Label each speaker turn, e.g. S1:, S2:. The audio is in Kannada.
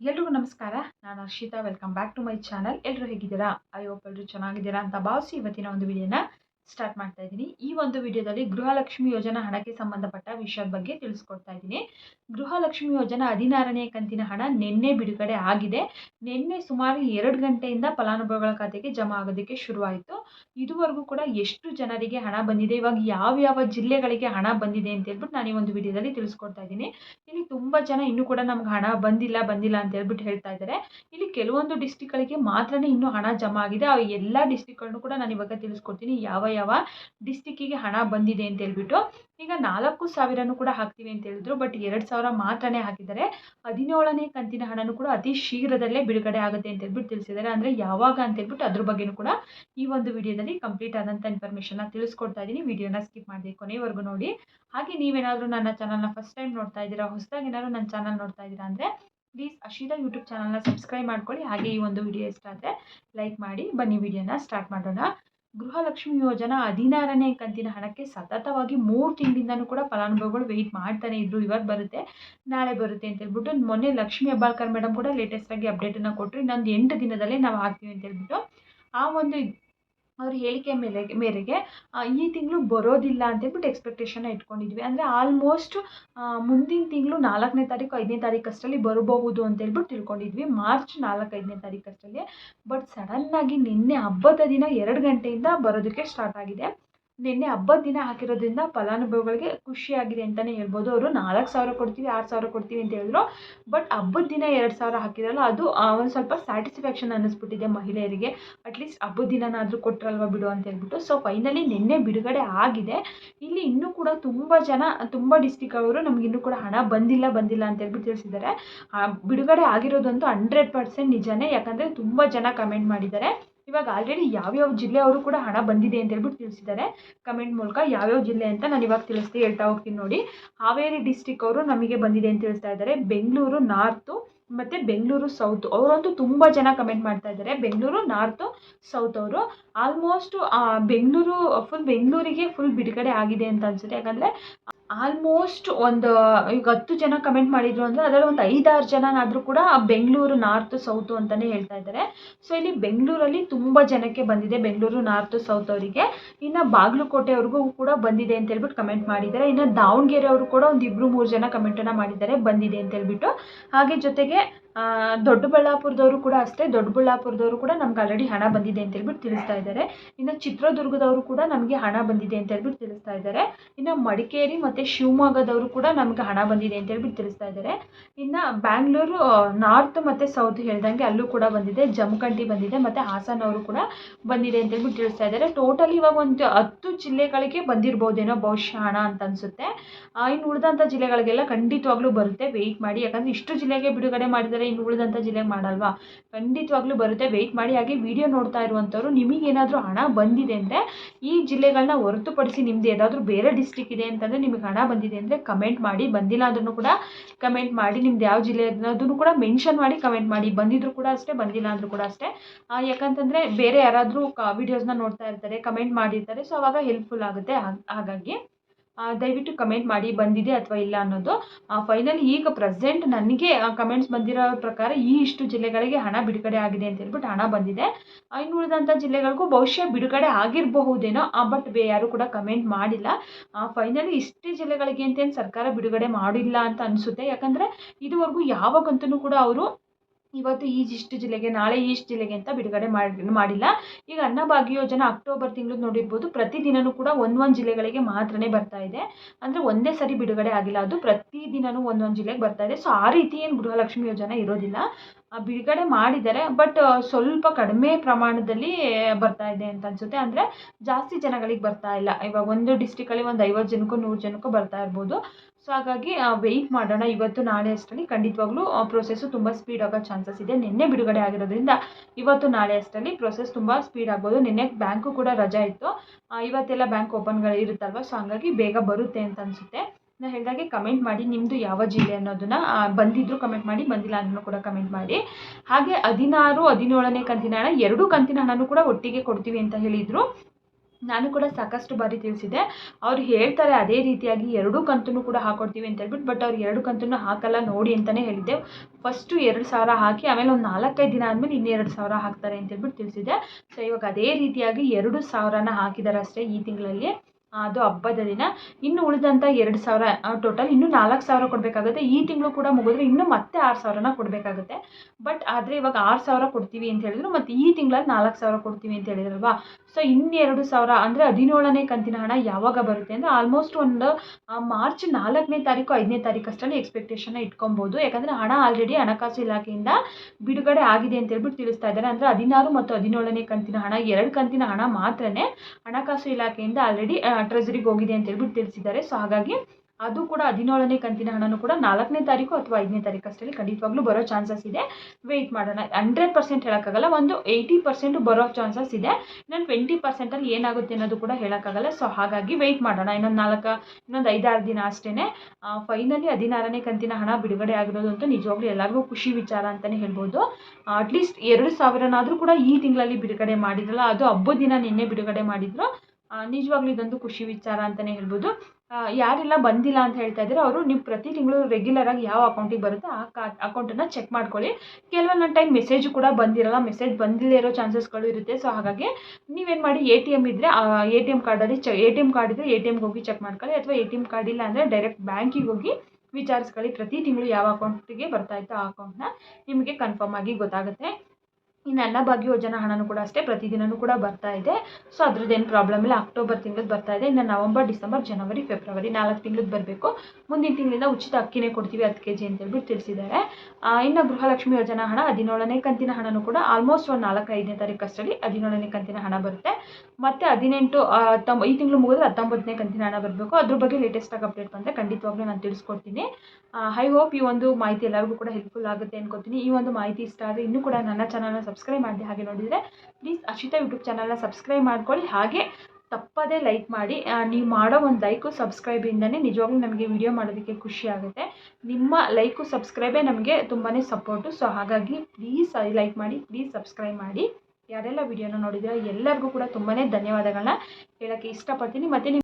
S1: ಎಲ್ರಿಗೂ ನಮಸ್ಕಾರ. ನಾನು Harshita welcome back to my channel ಎಲ್ಲರೂ ಹೇಗಿದ್ದೀರಾ? ಐ ಹೋಪ್ ಎಲ್ಲರೂ ಚೆನ್ನಾಗಿದ್ದೀರಾ ಅಂತ ಭಾವಿಸಿ ಇವತ್ತಿನ ಒಂದು ವಿಡಿಯೋನ ಸ್ಟಾರ್ಟ್ ಮಾಡ್ತಾ ಇದ್ದೀನಿ. ಈ ಒಂದು ವಿಡಿಯೋದಲ್ಲಿ ಗೃಹಲಕ್ಷ್ಮಿ ಯೋಜನಾ ಹಣಕ್ಕೆ ಸಂಬಂಧಪಟ್ಟ ವಿಷಯದ ಬಗ್ಗೆ ತಿಳಿಸ್ಕೊಡ್ತಾ ಇದ್ದೀನಿ. ಗೃಹಲಕ್ಷ್ಮಿ ಯೋಜನಾ ಹದಿನಾರನೇ ಕಂತಿನ ಹಣ ನಿನ್ನೆ ಬಿಡುಗಡೆ ಆಗಿದೆ. ನಿನ್ನೆ ಸುಮಾರು ಎರಡು ಗಂಟೆಯಿಂದ ಫಲಾನುಭವಿಗಳ ಖಾತೆಗೆ ಜಮಾ ಆಗೋದಕ್ಕೆ ಶುರುವಾಯಿತು. ಇದುವರೆಗೂ ಕೂಡ ಎಷ್ಟು ಜನರಿಗೆ ಹಣ ಬಂದಿದೆ, ಇವಾಗ ಯಾವ ಯಾವ ಜಿಲ್ಲೆಗಳಿಗೆ ಹಣ ಬಂದಿದೆ ಅಂತ ಹೇಳ್ಬಿಟ್ಟು ನಾನು ಈ ಒಂದು ವಿಡಿಯೋದಲ್ಲಿ ತಿಳಿಸ್ಕೊಡ್ತಾ ಇದ್ದೀನಿ. ಇಲ್ಲಿ ತುಂಬ ಜನ ಇನ್ನೂ ಕೂಡ ನಮ್ಗೆ ಹಣ ಬಂದಿಲ್ಲ ಬಂದಿಲ್ಲ ಅಂತ ಹೇಳ್ಬಿಟ್ಟು ಹೇಳ್ತಾ ಇದ್ದಾರೆ. ಇಲ್ಲಿ ಕೆಲವೊಂದು ಡಿಸ್ಟಿಕ್ಗಳಿಗೆ ಮಾತ್ರನೇ ಇನ್ನೂ ಹಣ ಜಮಾ ಆಗಿದೆ. ಆ ಎಲ್ಲ ಡಿಸ್ಟಿಕ್ಗಳನ್ನು ಕೂಡ ನಾನು ಇವಾಗ ತಿಳಿಸ್ಕೊಡ್ತೀನಿ. ಯಾವ ಯಾವ ಡಿಸ್ಟಿಕ್ಕಿಗೆ ಹಣ ಬಂದಿದೆ ಅಂತ ಹೇಳ್ಬಿಟ್ಟು, ಈಗ ನಾಲ್ಕು ಸಾವಿರನೂ ಕೂಡ ಹಾಕ್ತೀವಿ ಅಂತ ಹೇಳಿದ್ರು ಬಟ್ ಎರಡು ಸಾವಿರ ಮಾತ್ರನೇ ಹಾಕಿದ್ದಾರೆ. ಹದಿನೇಳನೇ ಕಂತಿನ ಹಣನೂ ಕೂಡ ಅತಿ ಶೀಘ್ರದಲ್ಲೇ ಬಿಡುಗಡೆ ಆಗುತ್ತೆ ಅಂತ ಹೇಳ್ಬಿಟ್ಟು ತಿಳಿಸಿದ್ದಾರೆ. ಅಂದರೆ ಯಾವಾಗ ಅಂತ ಹೇಳ್ಬಿಟ್ಟು ಅದ್ರ ಬಗ್ಗೆನೂ ಕೂಡ ಈ ಒಂದು ವಿಡಿಯೋದಲ್ಲಿ ಕಂಪ್ಲೀಟ್ ಆದಂಥ ಇನ್ಫಾರ್ಮೇಷನ್ನ ತಿಳಿಸ್ಕೊಡ್ತಾ ಇದ್ದೀನಿ. ವಿಡಿಯೋನ ಸ್ಕಿಪ್ ಮಾಡಿ ಕೊನೆವರೆಗೂ ನೋಡಿ. ಹಾಗೆ ನೀವೇನಾದರೂ ನನ್ನ ಚಾನಲ್ನ ಫಸ್ಟ್ ಟೈಮ್ ನೋಡ್ತಾ ಇದ್ದೀರಾ, ಹೊಸದಾಗಿ ಏನಾದರೂ ನನ್ನ ಚಾನಲ್ ನೋಡ್ತಾ ಇದ್ದೀರಾ ಅಂದರೆ ಪ್ಲೀಸ್ ಅಶಿತಾ ಯೂಟ್ಯೂಬ್ ಚಾನಲ್ನ ಸಬ್ಸ್ಕ್ರೈಬ್ ಮಾಡ್ಕೊಳ್ಳಿ. ಹಾಗೆ ಈ ಒಂದು ವಿಡಿಯೋ ಇಷ್ಟ ಆದರೆ ಲೈಕ್ ಮಾಡಿ. ಬನ್ನಿ, ವಿಡಿಯೋನ ಸ್ಟಾರ್ಟ್ ಮಾಡೋಣ. ಗೃಹಲಕ್ಷ್ಮಿ ಯೋಜನಾ ಹದಿನಾರನೇ ಕಂತಿನ ಹಣಕ್ಕೆ ಸತತವಾಗಿ ಮೂರು ತಿಂಗಳಿಂದನೂ ಕೂಡ ಫಲಾನುಭವಿಗಳು ವೆಯ್ಟ್ ಮಾಡ್ತಾನೆ ಇದ್ರು. ಇವಾಗ ಬರುತ್ತೆ, ನಾಳೆ ಬರುತ್ತೆ ಅಂತ ಹೇಳ್ಬಿಟ್ಟು ಮೊನ್ನೆ ಲಕ್ಷ್ಮಿ ಹೆಬ್ಬಾಳ್ಕರ್ ಮೇಡಮ್ ಕೂಡ ಲೇಟೆಸ್ಟ್ ಆಗಿ ಅಪ್ಡೇಟನ್ನು ಕೊಟ್ಟರು ಇನ್ನೊಂದು ಎಂಟು ದಿನದಲ್ಲೇ ನಾವು ಹಾಕ್ತೀವಿ ಅಂತ ಹೇಳ್ಬಿಟ್ಟು ಆ ಒಂದು ಅವ್ರ ಹೇಳಿಕೆ ಮೇಲೆ, ಮೇರೆಗೆ ಈ ತಿಂಗಳು ಬರೋದಿಲ್ಲ ಅಂತೇಳ್ಬಿಟ್ಟು ಎಕ್ಸ್ಪೆಕ್ಟೇಷನ್ ಇಟ್ಕೊಂಡಿದ್ವಿ. ಅಂದರೆ ಆಲ್ಮೋಸ್ಟ್ ಮುಂದಿನ ತಿಂಗಳು ನಾಲ್ಕನೇ ತಾರೀಕು, ಐದನೇ ತಾರೀಕು ಅಷ್ಟರಲ್ಲಿ ಬರಬಹುದು ಅಂತ ಹೇಳ್ಬಿಟ್ಟು ತಿಳ್ಕೊಂಡಿದ್ವಿ. ಮಾರ್ಚ್ ನಾಲ್ಕು, ಐದನೇ ತಾರೀಕು ಅಷ್ಟರಲ್ಲಿ ಬಟ್ ಸಡನ್ನಾಗಿ ನಿನ್ನೆ ಹಬ್ಬದ ದಿನ ಎರಡು ಗಂಟೆಯಿಂದ ಬರೋದಕ್ಕೆ ಸ್ಟಾರ್ಟ್ ಆಗಿದೆ. ನಿನ್ನೆ ಹಬ್ಬದ ದಿನ ಹಾಕಿರೋದ್ರಿಂದ ಫಲಾನುಭವಿಗಳಿಗೆ ಖುಷಿಯಾಗಿದೆ ಅಂತಲೇ ಹೇಳ್ಬೋದು. ಅವರು ನಾಲ್ಕು ಸಾವಿರ ಕೊಡ್ತೀವಿ, ಆರು ಸಾವಿರ ಕೊಡ್ತೀವಿ ಅಂತ ಹೇಳಿದ್ರು. ಬಟ್ ಹಬ್ಬದ ದಿನ ಎರಡು ಸಾವಿರ ಹಾಕಿದ್ರಲ್ಲ, ಅದು ಒಂದು ಸ್ವಲ್ಪ ಸ್ಯಾಟಿಸ್ಫ್ಯಾಕ್ಷನ್ ಅನ್ನಿಸ್ಬಿಟ್ಟಿದೆ ಮಹಿಳೆಯರಿಗೆ. ಅಟ್ಲೀಸ್ಟ್ ಹಬ್ಬದ ದಿನನಾದರೂ ಕೊಟ್ರಲ್ವ ಬಿಡು ಅಂತ ಹೇಳ್ಬಿಟ್ಟು. ಸೊ ಫೈನಲಿ ನಿನ್ನೆ ಬಿಡುಗಡೆ ಆಗಿದೆ. ಇಲ್ಲಿ ಇನ್ನೂ ಕೂಡ ತುಂಬ ಜನ, ತುಂಬ ಡಿಸ್ಟಿಕ್ ಅವರು ನಮ್ಗೆ ಇನ್ನೂ ಕೂಡ ಹಣ ಬಂದಿಲ್ಲ ಬಂದಿಲ್ಲ ಅಂತ ಹೇಳ್ಬಿಟ್ಟು ತಿಳಿಸಿದ್ದಾರೆ. ಬಿಡುಗಡೆ ಆಗಿರೋದಂತೂ ಹಂಡ್ರೆಡ್ ಪರ್ಸೆಂಟ್ ನಿಜನೇ. ಯಾಕಂದರೆ ತುಂಬ ಜನ ಕಮೆಂಟ್ ಮಾಡಿದ್ದಾರೆ. ಇವಾಗ ಆಲ್ರೆಡಿ ಯಾವ್ಯಾವ ಜಿಲ್ಲೆ ಅವರು ಕೂಡ ಹಣ ಬಂದಿದೆ ಅಂತ ಹೇಳ್ಬಿಟ್ಟು ತಿಳಿಸಿದ್ದಾರೆ. ಕಮೆಂಟ್ ಮೂಲಕ ಯಾವ್ಯಾವ ಜಿಲ್ಲೆ ಅಂತ ನಾನು ಇವಾಗ ತಿಳಿಸ್ತೀನಿ ಹೇಳ್ತಾ ಹೋಗ್ತೀನಿ ನೋಡಿ. ಹಾವೇರಿ ಡಿಸ್ಟಿಕ್ ಅವರು ನಮಗೆ ಬಂದಿದೆ ಅಂತ ತಿಳಿಸ್ತಾ ಇದ್ದಾರೆ. ಬೆಂಗಳೂರು ನಾರ್ತು ಮತ್ತು ಬೆಂಗಳೂರು ಸೌತ್ ಅವರಂತೂ ತುಂಬ ಜನ ಕಮೆಂಟ್ ಮಾಡ್ತಾ ಇದ್ದಾರೆ. ಬೆಂಗಳೂರು ನಾರ್ತು ಸೌತ್ ಅವರು. ಆಲ್ಮೋಸ್ಟ್ ಬೆಂಗಳೂರು ಫುಲ್ ಬೆಂಗಳೂರಿಗೆ ಫುಲ್ ಬಿಡುಗಡೆ ಆಗಿದೆ ಅಂತ ಅನ್ಸುತ್ತೆ. ಯಾಕಂದರೆ ಆಲ್ಮೋಸ್ಟ್ ಒಂದು, ಈಗ ಹತ್ತು ಜನ ಕಮೆಂಟ್ ಮಾಡಿದ್ರು ಅಂದರೆ ಅದರಲ್ಲಿ ಒಂದು ಐದಾರು ಜನನಾದರೂ ಕೂಡ ಬೆಂಗಳೂರು ನಾರ್ತ್ ಸೌತು ಅಂತಲೇ ಹೇಳ್ತಾ ಇದ್ದಾರೆ. ಸೊ ಇಲ್ಲಿ ಬೆಂಗಳೂರಲ್ಲಿ ತುಂಬ ಜನಕ್ಕೆ ಬಂದಿದೆ, ಬೆಂಗಳೂರು ನಾರ್ತ್ ಸೌತ್ ಅವರಿಗೆ. ಇನ್ನು ಬಾಗಲಕೋಟೆಯವ್ರಿಗೂ ಕೂಡ ಬಂದಿದೆ ಅಂತ ಹೇಳ್ಬಿಟ್ಟು ಕಮೆಂಟ್ ಮಾಡಿದ್ದಾರೆ. ಇನ್ನು ದಾವಣಗೆರೆ ಅವರು ಕೂಡ ಒಂದು ಇಬ್ಬರು ಮೂರು ಜನ ಕಮೆಂಟನ್ನು ಮಾಡಿದ್ದಾರೆ, ಬಂದಿದೆ ಅಂತ ಹೇಳ್ಬಿಟ್ಟು. ಹಾಗೆ ಜೊತೆಗೆ ದೊಡ್ಡಬಳ್ಳಾಪುರದವರು ಕೂಡ ಅಷ್ಟೇ, ದೊಡ್ಡಬಳ್ಳಾಪುರದವರು ಕೂಡ ನಮ್ಗೆ ಆಲ್ರೆಡಿ ಹಣ ಬಂದಿದೆ ಅಂತ ಹೇಳ್ಬಿಟ್ಟು ತಿಳಿಸ್ತಾ ಇದ್ದಾರೆ. ಇನ್ನು ಚಿತ್ರದುರ್ಗದವರು ಕೂಡ ನಮಗೆ ಹಣ ಬಂದಿದೆ ಅಂತ ಹೇಳ್ಬಿಟ್ಟು ತಿಳಿಸ್ತಾ ಇದ್ದಾರೆ. ಇನ್ನು ಮಡಿಕೇರಿ ಮತ್ತು ಶಿವಮೊಗ್ಗದವರು ಕೂಡ ನಮಗೆ ಹಣ ಬಂದಿದೆ ಅಂತ ಹೇಳ್ಬಿಟ್ಟು ತಿಳಿಸ್ತಾ ಇದ್ದಾರೆ. ಇನ್ನು ಬ್ಯಾಂಗ್ಳೂರು ನಾರ್ತ್ ಮತ್ತು ಸೌತ್ ಹೇಳ್ದಂಗೆ ಅಲ್ಲೂ ಕೂಡ ಬಂದಿದೆ. ಜಮಖಂಡಿ ಬಂದಿದೆ ಮತ್ತು ಹಾಸನವರು ಕೂಡ ಬಂದಿದೆ ಅಂತ ಹೇಳ್ಬಿಟ್ಟು ತಿಳಿಸ್ತಾ ಇದ್ದಾರೆ. ಟೋಟಲ್ ಇವಾಗ ಒಂದು ಹತ್ತು ಜಿಲ್ಲೆಗಳಿಗೆ ಬಂದಿರ್ಬೋದೇನೋ ಬಹುಶಃ ಹಣ ಅಂತ ಅನಿಸುತ್ತೆ. ಇನ್ನು ಉಳಿದಂಥ ಜಿಲ್ಲೆಗಳಿಗೆಲ್ಲ ಖಂಡಿತವಾಗ್ಲೂ ಬರುತ್ತೆ. ವೆಯ್ಟ್ ಮಾಡಿ. ಯಾಕಂದರೆ ಇಷ್ಟು ಜಿಲ್ಲೆಗೆ ಬಿಡುಗಡೆ ಮಾಡಿದರೆ ಇನ್ನು ಉಳಿದಂಥ ಜಿಲ್ಲೆಗೆ ಮಾಡಲ್ವಾ? ಖಂಡಿತವಾಗ್ಲೂ ಬರುತ್ತೆ. ವೆಯ್ಟ್ ಮಾಡಿ ಹಾಗೆ ವಿಡಿಯೋ ನೋಡ್ತಾ ಇರುವಂಥವ್ರು ನಿಮಗೇನಾದರೂ ಹಣ ಬಂದಿದೆ ಅಂದರೆ ಈ ಜಿಲ್ಲೆಗಳನ್ನ ಹೊರತುಪಡಿಸಿ ನಿಮ್ಮದು ಯಾವುದಾದ್ರೂ ಬೇರೆ ಡಿಸ್ಟಿಕ್ ಇದೆ ಅಂತಂದರೆ ನಿಮಗೆ ಹಣ ಬಂದಿದೆ ಅಂದರೆ ಕಮೆಂಟ್ ಮಾಡಿ. ಬಂದಿಲ್ಲ ಅಂದ್ರೂ ಕೂಡ ಕಮೆಂಟ್ ಮಾಡಿ. ನಿಮ್ದು ಯಾವ ಜಿಲ್ಲೆ ಅನ್ನೋದನ್ನು ಕೂಡ ಮೆನ್ಷನ್ ಮಾಡಿ ಕಮೆಂಟ್ ಮಾಡಿ. ಬಂದಿದ್ರು ಕೂಡ ಅಷ್ಟೇ, ಬಂದಿಲ್ಲ ಅಂದರೂ ಕೂಡ ಅಷ್ಟೇ. ಯಾಕಂತಂದರೆ ಬೇರೆ ಯಾರಾದರೂ ಕ ವಿಡಿಯೋಸ್ನ ನೋಡ್ತಾ ಇರ್ತಾರೆ ಕಮೆಂಟ್ ಮಾಡಿರ್ತಾರೆ. ಸೊ ಅವಾಗ ಹೆಲ್ಪ್ಫುಲ್ ಆಗುತ್ತೆ. ಹಾಗಾಗಿ ದಯವಿಟ್ಟು ಕಮೆಂಟ್ ಮಾಡಿ ಬಂದಿದೆ ಅಥವಾ ಇಲ್ಲ ಅನ್ನೋದು. ಫೈನಲಿ ಈಗ ಪ್ರೆಸೆಂಟ್ ನನಗೆ ಕಮೆಂಟ್ಸ್ ಬಂದಿರೋ ಪ್ರಕಾರ ಈ ಇಷ್ಟು ಜಿಲ್ಲೆಗಳಿಗೆ ಹಣ ಬಿಡುಗಡೆ ಆಗಿದೆ ಅಂತ ಹೇಳ್ಬಿಟ್ಟು ಹಣ ಬಂದಿದೆ. ಇನ್ನು ಉಳಿದಂಥ ಜಿಲ್ಲೆಗಳಿಗೂ ಬಹುಶಃ ಬಿಡುಗಡೆ ಆಗಿರಬಹುದೇನೋ ಬಟ್ ಬೇ ಯಾರು ಕೂಡ ಕಮೆಂಟ್ ಮಾಡಿಲ್ಲ. ಫೈನಲಿ ಇಷ್ಟೇ ಜಿಲ್ಲೆಗಳಿಗೆ ಅಂತೇನು ಸರ್ಕಾರ ಬಿಡುಗಡೆ ಮಾಡಿಲ್ಲ ಅಂತ ಅನಿಸುತ್ತೆ. ಯಾಕಂದರೆ ಇದುವರೆಗೂ ಯಾವಾಗಂತೂ ಕೂಡ ಅವರು ಇವತ್ತು ಈಜಿಷ್ಟು ಜಿಲ್ಲೆಗೆ, ನಾಳೆ ಈಸ್ಟ್ ಜಿಲ್ಲೆಗೆ ಅಂತ ಬಿಡುಗಡೆ ಮಾಡಿ, ಮಾಡಿಲ್ಲ. ಈಗ ಅನ್ನಭಾಗ್ಯ ಯೋಜನೆ ಅಕ್ಟೋಬರ್ ತಿಂಗಳು ನೋಡಿರ್ಬೋದು. ಪ್ರತಿದಿನವೂ ಕೂಡ ಒಂದೊಂದು ಜಿಲ್ಲೆಗಳಿಗೆ ಮಾತ್ರನೇ ಬರ್ತಾ ಇದೆ. ಅಂದರೆ ಒಂದೇ ಸರಿ ಬಿಡುಗಡೆ ಆಗಿಲ್ಲ. ಅದು ಪ್ರತಿದಿನವೂ ಒಂದೊಂದು ಜಿಲ್ಲೆಗೆ ಬರ್ತಾ ಇದೆ. ಸೊ, ಆ ರೀತಿ ಏನು ಗೃಹಲಕ್ಷ್ಮಿ ಯೋಜನೆ ಇರೋದಿಲ್ಲ. ಬಿಡುಗಡೆ ಮಾಡಿದ್ದಾರೆ, ಬಟ್ ಸ್ವಲ್ಪ ಕಡಿಮೆ ಪ್ರಮಾಣದಲ್ಲಿ ಬರ್ತಾ ಇದೆ ಅಂತ ಅನಿಸುತ್ತೆ. ಅಂದರೆ ಜಾಸ್ತಿ ಜನಗಳಿಗೆ ಬರ್ತಾ ಇಲ್ಲ. ಇವಾಗ ಒಂದು ಡಿಸ್ಟಿಕಲ್ಲಿ ಒಂದು ಐವತ್ತು ಜನಕ್ಕೂ, ನೂರು ಜನಕ್ಕೂ ಬರ್ತಾ ಇರ್ಬೋದು. ಸೊ ಹಾಗಾಗಿ ವೆಯ್ಟ್ ಮಾಡೋಣ. ಇವತ್ತು, ನಾಳೆ ಅಷ್ಟರಲ್ಲಿ ಖಂಡಿತವಾಗ್ಲೂ ಪ್ರೊಸೆಸ್ಸು ತುಂಬ ಸ್ಪೀಡ್ ಆಗೋ ಚಾನ್ಸಸ್ ಇದೆ. ನಿನ್ನೆ ಬಿಡುಗಡೆ ಆಗಿರೋದ್ರಿಂದ ಇವತ್ತು, ನಾಳೆ ಅಷ್ಟರಲ್ಲಿ ಪ್ರೊಸೆಸ್ ತುಂಬ ಸ್ಪೀಡ್ ಆಗ್ಬೋದು. ನಿನ್ನೆ ಬ್ಯಾಂಕು ಕೂಡ ರಜಾ ಇತ್ತು. ಇವತ್ತೆಲ್ಲ ಬ್ಯಾಂಕ್ ಓಪನ್ಗಳು ಇರುತ್ತಲ್ವ? ಸೊ ಹಾಗಾಗಿ ಬೇಗ ಬರುತ್ತೆ ಅಂತ ಅನಿಸುತ್ತೆ. ನಾನು ಹೇಳಿದಾಗೆ ಕಮೆಂಟ್ ಮಾಡಿ ನಿಮ್ಮದು ಯಾವ ಜಿಲ್ಲೆ ಅನ್ನೋದನ್ನು ಬಂದಿದ್ದರೂ ಕಮೆಂಟ್ ಮಾಡಿ, ಬಂದಿಲ್ಲ ಅಂದ್ರೂ ಕೂಡ ಕಮೆಂಟ್ ಮಾಡಿ. ಹಾಗೆ ಹದಿನಾರು, ಹದಿನೇಳನೇ ಕಂತಿನ ಹಣ, ಎರಡು ಕಂತಿನ ಹಣನೂ ಕೂಡ ಒಟ್ಟಿಗೆ ಕೊಡ್ತೀವಿ ಅಂತ ಹೇಳಿದರು. ನಾನು ಕೂಡ ಸಾಕಷ್ಟು ಬಾರಿ ತಿಳಿಸಿದೆ ಅವ್ರು ಹೇಳ್ತಾರೆ ಅದೇ ರೀತಿಯಾಗಿ ಎರಡೂ ಕಂತನ್ನು ಕೂಡ ಹಾಕೊಡ್ತೀವಿ ಅಂತ ಹೇಳ್ಬಿಟ್ಟು ಬಟ್ ಅವ್ರು ಎರಡು ಕಂತನ್ನು ಹಾಕಲ್ಲ ನೋಡಿ ಅಂತಲೇ ಹೇಳಿದ್ದೆ. ಫಸ್ಟು ಎರಡು ಸಾವಿರ ಹಾಕಿ, ಆಮೇಲೆ ಒಂದು ನಾಲ್ಕೈದು ದಿನ ಆದಮೇಲೆ ಇನ್ನೆರಡು ಸಾವಿರ ಹಾಕ್ತಾರೆ ಅಂತ ಹೇಳ್ಬಿಟ್ಟು ತಿಳಿಸಿದೆ ಸೊ ಇವಾಗ ಅದೇ ರೀತಿಯಾಗಿ ಎರಡು ಸಾವಿರನ ಹಾಕಿದ್ದಾರೆ ಅಷ್ಟೇ ಈ ತಿಂಗಳಲ್ಲಿ. ಅದು ಹಬ್ಬದ ದಿನ. ಇನ್ನು ಉಳಿದಂಥ ಎರಡು ಸಾವಿರ ಟೋಟಲ್ ಇನ್ನೂ ನಾಲ್ಕು ಸಾವಿರ ಕೊಡಬೇಕಾಗುತ್ತೆ. ಈ ತಿಂಗಳು ಕೂಡ ಮುಗಿದ್ರೆ ಇನ್ನೂ ಮತ್ತೆ ಆರು ಸಾವಿರನ ಕೊಡಬೇಕಾಗುತ್ತೆ. ಬಟ್ ಆದರೆ ಇವಾಗ ಆರು ಸಾವಿರ ಕೊಡ್ತೀವಿ ಅಂತ ಹೇಳಿದ್ರು, ಮತ್ತು ಈ ತಿಂಗಳಲ್ಲಿ ನಾಲ್ಕು ಸಾವಿರ ಕೊಡ್ತೀವಿ ಅಂತ ಹೇಳಿದ್ರಲ್ವಾ? ಸೊ ಇನ್ನೆರಡು ಸಾವಿರ ಅಂದರೆ ಹದಿನೇಳನೇ ಕಂತಿನ ಹಣ ಯಾವಾಗ ಬರುತ್ತೆ ಅಂದರೆ ಆಲ್ಮೋಸ್ಟ್ ಒಂದು ಮಾರ್ಚ್ ನಾಲ್ಕನೇ ತಾರೀಕು, ಐದನೇ ತಾರೀಕು ಅಷ್ಟರಲ್ಲಿ ಎಕ್ಸ್ಪೆಕ್ಟೇಷನ್ನ ಇಟ್ಕೊಬೋದು. ಯಾಕಂದರೆ ಹಣ ಆಲ್ರೆಡಿ ಹಣಕಾಸು ಇಲಾಖೆಯಿಂದ ಬಿಡುಗಡೆ ಆಗಿದೆ ಅಂತ ಹೇಳ್ಬಿಟ್ಟು ತಿಳಿಸ್ತಾ ಇದ್ದಾರೆ. ಅಂದರೆ ಹದಿನಾರು ಮತ್ತು ಹದಿನೇಳನೇ ಕಂತಿನ ಹಣ, ಎರಡು ಕಂತಿನ ಹಣ ಮಾತ್ರನೇ ಹಣಕಾಸು ಇಲಾಖೆಯಿಂದ ಆಲ್ರೆಡಿ ಟ್ರೆಜರಿಗೆ ಹೋಗಿದೆ ಅಂತ ಹೇಳ್ಬಿಟ್ಟು ತಿಳಿಸಿದ್ದಾರೆ. ಸೊ ಹಾಗಾಗಿ ಅದು ಕೂಡ ಹದಿನೇಳನೇ ಕಂತಿನ ಹಣನೂ ಕೂಡ ನಾಲ್ಕನೇ ತಾರೀಕು ಅಥವಾ ಐದನೇ ತಾರೀಕು ಅಷ್ಟರಲ್ಲಿ ಖಂಡಿತವಾಗ್ಲೂ ಬರೋ ಚಾನ್ಸಸ್ ಇದೆ. ವೆಯ್ಟ್ ಮಾಡೋಣ. ಹಂಡ್ರೆಡ್ ಪರ್ಸೆಂಟ್ ಹೇಳೋಕ್ಕಾಗಲ್ಲ. ಒಂದು ಏಯ್ಟಿ ಪರ್ಸೆಂಟ್ ಬರೋ ಚಾನ್ಸಸ್ ಇದೆ. ಇನ್ನೊಂದು ಟ್ವೆಂಟಿ ಪರ್ಸೆಂಟಲ್ಲಿ ಏನಾಗುತ್ತೆ ಅನ್ನೋದು ಕೂಡ ಹೇಳೋಕ್ಕಾಗಲ್ಲ. ಸೊ ಹಾಗಾಗಿ ವೆಯ್ಟ್ ಮಾಡೋಣ. ಇನ್ನೊಂದು ನಾಲ್ಕು, ಇನ್ನೊಂದು ಐದಾರು ದಿನ ಅಷ್ಟೇ ಫೈನಲಿ ಹದಿನಾರನೇ ಕಂತಿನ ಹಣ ಬಿಡುಗಡೆ ಆಗಿರೋದು ಅಂತ ನಿಜವಾಗ್ಲೂ ಎಲ್ಲರಿಗೂ ಖುಷಿ ವಿಚಾರ ಅಂತಲೇ ಹೇಳ್ಬೋದು. ಅಟ್ಲೀಸ್ಟ್ ಎರಡು ಸಾವಿರನಾದರೂ ಕೂಡ ಈ ತಿಂಗಳಲ್ಲಿ ಬಿಡುಗಡೆ ಮಾಡಿದ್ರಲ್ಲ, ಅದು ಹಬ್ಬದ ದಿನ ನಿನ್ನೆ ಬಿಡುಗಡೆ ಮಾಡಿದ್ರು. ನಿಜವಾಗ್ಲೂ ಇದೊಂದು ಖುಷಿ ವಿಚಾರ ಅಂತಲೇ ಹೇಳ್ಬೋದು. ಯಾರೆಲ್ಲ ಬಂದಿಲ್ಲ ಅಂತ ಹೇಳ್ತಾ ಇದ್ದಾರೆ ಅವರು ನೀವು ಪ್ರತಿ ತಿಂಗಳು ರೆಗ್ಯುಲರಾಗಿ ಯಾವ ಅಕೌಂಟಿಗೆ ಬರುತ್ತೋ ಆ ಕಾ ಅಕೌಂಟನ್ನು ಚೆಕ್ ಮಾಡ್ಕೊಳ್ಳಿ. ಕೆಲವೊಂದೊಂದು ಟೈಮ್ ಮೆಸೇಜು ಕೂಡ ಬಂದಿರಲ್ಲ ಮೆಸೇಜ್ ಬಂದಿಲ್ಲದೆ ಇರೋ ಚಾನ್ಸಸ್ಗಳು ಇರುತ್ತೆ. ಸೊ ಹಾಗಾಗಿ ನೀವೇನು ಮಾಡಿ ಎ ಟಿ ಎಂ ಇದ್ದರೆ ಎ ಟಿ ಎಂ ಕಾರ್ಡಲ್ಲಿ ಚ ಎ ಟಿ ಎಂ ಕಾರ್ಡ್ ಇದ್ದರೆ ಎ ಟಿ ಎಮ್ಗೆ ಹೋಗಿ ಚೆಕ್ ಮಾಡ್ಕೊಳ್ಳಿ. ಅಥವಾ ಎ ಟಿ ಎಂ ಕಾರ್ಡ್ ಇಲ್ಲ ಅಂದರೆ ಡೈರೆಕ್ಟ್ ಬ್ಯಾಂಕಿಗೆ ಹೋಗಿ ವಿಚಾರಿಸ್ಕೊಳ್ಳಿ ಪ್ರತಿ ತಿಂಗಳು ಯಾವ ಅಕೌಂಟಿಗೆ ಬರ್ತಾ ಇತ್ತು ಆ ಅಕೌಂಟ್ನ ನಿಮಗೆ ಕನ್ಫರ್ಮ್ ಆಗಿ ಗೊತ್ತಾಗುತ್ತೆ. ಇನ್ನು ಅನ್ನಭಾಗ್ಯ ಯೋಜನಾ ಹಣನೂ ಕೂಡ ಅಷ್ಟೇ ಪ್ರತಿದಿನವೂ ಕೂಡ ಬರ್ತಾ ಇದೆ. ಸೊ ಅದ್ರದ್ದೇನು ಪ್ರಾಬ್ಲಮ್ ಇಲ್ಲ. ಅಕ್ಟೋಬರ್ ತಿಂಗಳದ್ದು ಬರ್ತಾ ಇದೆ. ಇನ್ನು ನವಂಬರ್ ಡಿಸೆಂಬರ್ ಜನವರಿ ಫೆಬ್ರವರಿ ನಾಲ್ಕು ತಿಂಗಳದ್ದು ಬರಬೇಕು. ಮುಂದಿನ ತಿಂಗಳಿಂದ ಉಚಿತ ಅಕ್ಕಿನೇ ಕೊಡ್ತೀವಿ ಹತ್ತು ಕೆ ಜಿ ಅಂತೇಳ್ಬಿಟ್ಟು ತಿಳಿಸಿದ್ದಾರೆ. ಇನ್ನು ಗೃಹಲಕ್ಷ್ಮಿ ಯೋಜನಾ ಹಣ ಹದಿನೇಳನೇ ಕಂತಿನ ಹಣನೂ ಕೂಡ ಆಲ್ಮೋಸ್ಟ್ ಒಂದು ನಾಲ್ಕು ಐದನೇ ತಾರೀಕು ಅಷ್ಟರಲ್ಲಿ ಹದಿನೇಳನೇ ಕಂತಿನ ಹಣ ಬರುತ್ತೆ. ಮತ್ತು ಹದಿನೆಂಟು ಹತ್ತೊಂಬ, ಈ ತಿಂಗಳು ಮುಗಿದ್ರೆ ಹತ್ತೊಂಬತ್ತನೇ ಕಂತಿನ ಹಣ ಬರಬೇಕು. ಅದ್ರ ಬಗ್ಗೆ ಲೇಟೆಸ್ಟಾಗಿ ಅಪ್ಡೇಟ್ ಬಂದರೆ ಖಂಡಿತವಾಗ್ಲೂ ನಾನು ತಿಳಿಸ್ಕೊಡ್ತೀನಿ. ಐ ಹೋಪ್ ಈ ಒಂದು ಮಾಹಿತಿ ಎಲ್ಲರಿಗೂ ಕೂಡ ಹೆಲ್ಪ್ಫುಲ್ ಆಗುತ್ತೆ ಅನ್ಕೋತೀನಿ. ಈ ಒಂದು ಮಾಹಿತಿ ಇಷ್ಟ ಆದರೆ ಇನ್ನೂ ಕೂಡ ನನ್ನ ಚಾನಲ್ನ ಸಬ್ಸ್ಕ್ರೈಬ್ ಮಾಡಿದೆ ಹಾಗೆ ನೋಡಿದರೆ ಪ್ಲೀಸ್ ಅಶಿತಾ ಯೂಟ್ಯೂಬ್ ಚಾನಲ್ನ ಸಬ್ಸ್ಕ್ರೈಬ್ ಮಾಡ್ಕೊಳ್ಳಿ. ಹಾಗೆ ತಪ್ಪದೇ ಲೈಕ್ ಮಾಡಿ. ನೀವು ಮಾಡೋ ಒಂದು ಲೈಕು ಸಬ್ಸ್ಕ್ರೈಬಿಂದನೇ ನಿಜವಾಗ್ಲೂ ನಮಗೆ ವಿಡಿಯೋ ಮಾಡೋದಕ್ಕೆ ಖುಷಿ ಆಗುತ್ತೆ. ನಿಮ್ಮ ಲೈಕು ಸಬ್ಸ್ಕ್ರೈಬೇ ನಮಗೆ ತುಂಬಾ ಸಪೋರ್ಟು ಸೊ ಹಾಗಾಗಿ ಪ್ಲೀಸ್ ಲೈಕ್ ಮಾಡಿ ಪ್ಲೀಸ್ ಸಬ್ಸ್ಕ್ರೈಬ್ ಮಾಡಿ. ಯಾರೆಲ್ಲ ವಿಡಿಯೋನ ನೋಡಿದ್ರೆ ಎಲ್ಲರಿಗೂ ಕೂಡ ತುಂಬಾ ಧನ್ಯವಾದಗಳನ್ನ ಹೇಳೋಕ್ಕೆ ಇಷ್ಟಪಡ್ತೀನಿ. ಮತ್ತು